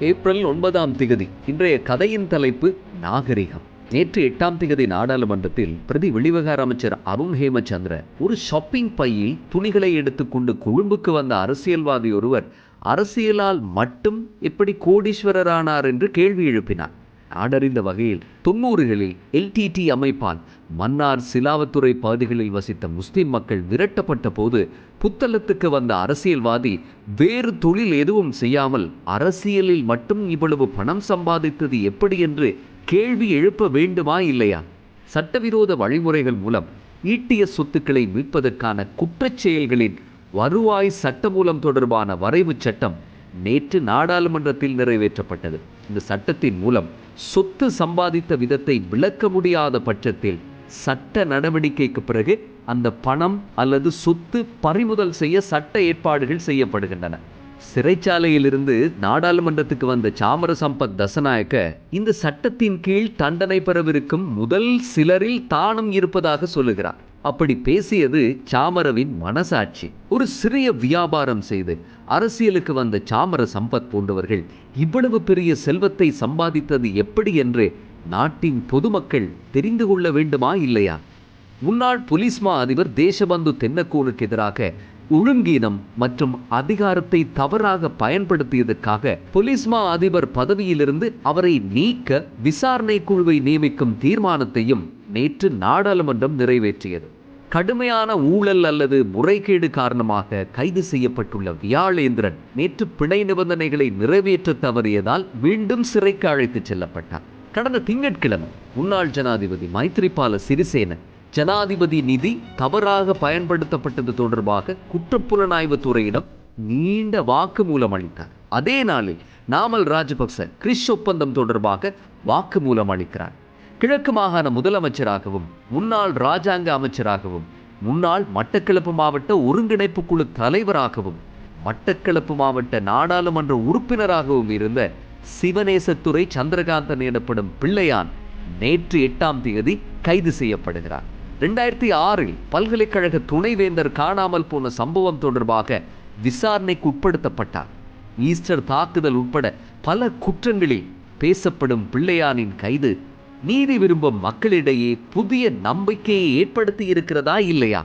April ஒன்பதாம் திகதி இன்றைய கதையின் தலைப்பு நாகரிகம். நேற்று எட்டாம் திகதி நாடாளுமன்றத்தில் பிரதி வெளிவகார அமைச்சர் அருண் ஹேமச்சந்திர ஒரு ஷாப்பிங் பையில் துணிகளை எடுத்துக்கொண்டு கொழும்புக்கு வந்த அரசியல்வாதி ஒருவர் அரசியலால் மட்டும் எப்படி கோடீஸ்வரரானார் என்று கேள்வி எழுப்பினார். நாடறிந்த வகையில் தொன்னூறுகளில் எல்டிடி அமைப்பால் மன்னார் சிலாவத்துறை பகுதிகளில் வசித்த முஸ்லிம் மக்கள் விரட்டப்பட்ட போது புத்தளத்துக்கு வந்த அரசியல்வாதி வேறு தொழில் எதுவும் செய்யாமல் அரசியலில் மட்டும் இவ்வளவு பணம் சம்பாதித்தது எப்படி என்று கேள்வி எழுப்ப வேண்டுமா இல்லையா? சட்டவிரோத வழிமுறைகள் மூலம் ஈட்டிய சொத்துக்களை மீட்பதற்கான குற்றச் செயல்களின் வருவாய் சட்டமூலம் தொடர்பான வரைவுச் சட்டம் நேற்று நாடாளுமன்றத்தில் நிறைவேற்றப்பட்டது. இந்த சட்டத்தின் மூலம் சொத்து சம்பாதித்த விதத்தை விளக்க முடியாத பட்சத்தில் சட்ட நடவடிக்கைக்கு பிறகு அந்த பணம் அல்லது சொத்து பறிமுதல் செய்ய சட்ட ஏற்பாடுகள் செய்யப்படுகின்றன. சிறைச்சாலையிலிருந்து நாடாளுமன்றத்துக்கு வந்த சாமர சம்பத் தசநாயக்க இந்த சட்டத்தின் கீழ் தண்டனை பெறவிருக்கும் முதல் சிலரில் தானும் இருப்பதாக சொல்லுகிறார். அப்படி பேசியது சாமரவின் மனசாட்சி. ஒரு சிறிய வியாபாரம் செய்து அரசியலுக்கு வந்த சாமர சம்பத் போன்றவர்கள் இவ்வளவு பெரிய செல்வத்தை சம்பாதித்தது எப்படி என்று நாட்டின் பொதுமக்கள் தெரிந்து கொள்ள வேண்டுமா இல்லையா? முன்னாள் போலீஸ் அதிபர் தேசபந்து தென்னக்கோனுக்கு எதிராக ஒழுங்கீனம் மற்றும் அதிகாரத்தை தவறாக பயன்படுத்தியதற்காக போலீஸ் அதிபர் பதவியிலிருந்து அவரை நீக்க விசாரணை குழுவை நியமிக்கும் தீர்மானத்தையும் நேற்று நாடாளுமன்றம் நிறைவேற்றியது. கடுமையான ஊழல் அல்லது முறைகேடு காரணமாக கைது செய்யப்பட்டுள்ள வியாழேந்திரன் நேற்று பிணை நிபந்தனைகளை நிறைவேற்ற தவறியதால் மீண்டும் சிறைக்கு அழைத்துச் செல்லப்பட்டார். கடந்த திங்கட்கிழமை முன்னாள் ஜனாதிபதி மைத்ரிபால சிறிசேன ஜனாதிபதி நிதி தவறாக பயன்படுத்தப்பட்டது தொடர்பாக குற்றப்புலனாய்வு துறையிடம் நீண்ட வாக்குமூலம் அளித்தார். அதே நாளில் நாமல் ராஜபக்ச கிறிஷ் ஒப்பந்தம் தொடர்பாக வாக்குமூலம் அளிக்கிறார். கிழக்கு மாகாண முதலமைச்சராகவும் முன்னாள் ராஜாங்க அமைச்சராகவும் முன்னாள் மட்டக்களப்பு மாவட்ட ஒருங்கிணைப்பு குழு தலைவராகவும் மட்டக்களப்பு மாவட்ட நாடாளுமன்ற உறுப்பினராகவும் இருந்த சிவநேசத்துறை சந்திரகாந்தன் எனப்படும் பிள்ளையான் நேற்று எட்டாம் தேதி கைது செய்யப்படுகிறார். ரெண்டாயிரத்தி ஆறில் பல்கலைக்கழக துணைவேந்தர் காணாமல் போன சம்பவம் தொடர்பாக விசாரணைக்கு உட்படுத்தப்பட்டார். ஈஸ்டர் தாக்குதல் உட்பட பல குற்றங்களில் பேசப்படும் பிள்ளையானின் கைது நீதி விரும்பும் மக்களிடையே புதிய நம்பிக்கையை ஏற்படுத்தி இருக்கிறதா இல்லையா?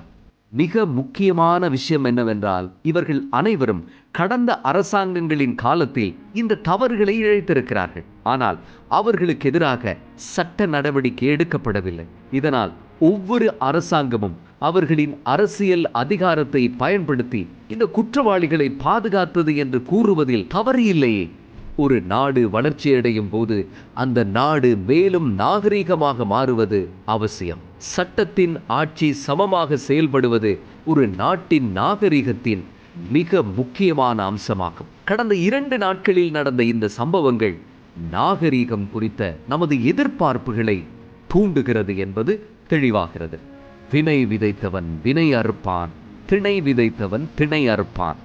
மிக முக்கியமான விஷயம் என்னவென்றால் இவர்கள் அனைவரும் கடந்த அரசாங்கங்களின் காலத்தில் இந்த தவறுகளை இழைத்திருக்கிறார்கள். ஆனால் அவர்களுக்கு எதிராக சட்ட நடவடிக்கை எடுக்கப்படவில்லை. இதனால் ஒவ்வொரு அரசாங்கமும் அவர்களின் அரசியல் அதிகாரத்தை பயன்படுத்தி இந்த குற்றவாளிகளை பாதுகாத்தது என்று கூறுவதில் தவறு இல்லையே ஒரு நாடு வளர்ச்சியடையும் போது அந்த நாடு மேலும் நாகரீகமாக மாறுவது அவசியம். சட்டத்தின் ஆட்சி சமமாக செயல்படுவது ஒரு நாட்டின் நாகரீகத்தின் மிக முக்கியமான அம்சமாகும். கடந்த இரண்டு நாட்களில் நடந்த இந்த சம்பவங்கள் நாகரீகம் குறித்த நமது எதிர்பார்ப்புகளை தூண்டுகிறது என்பது தெளிவாகிறது. வினை விதைத்தவன் வினை அறுப்பான் திணை விதைத்தவன் திணை அறுப்பான்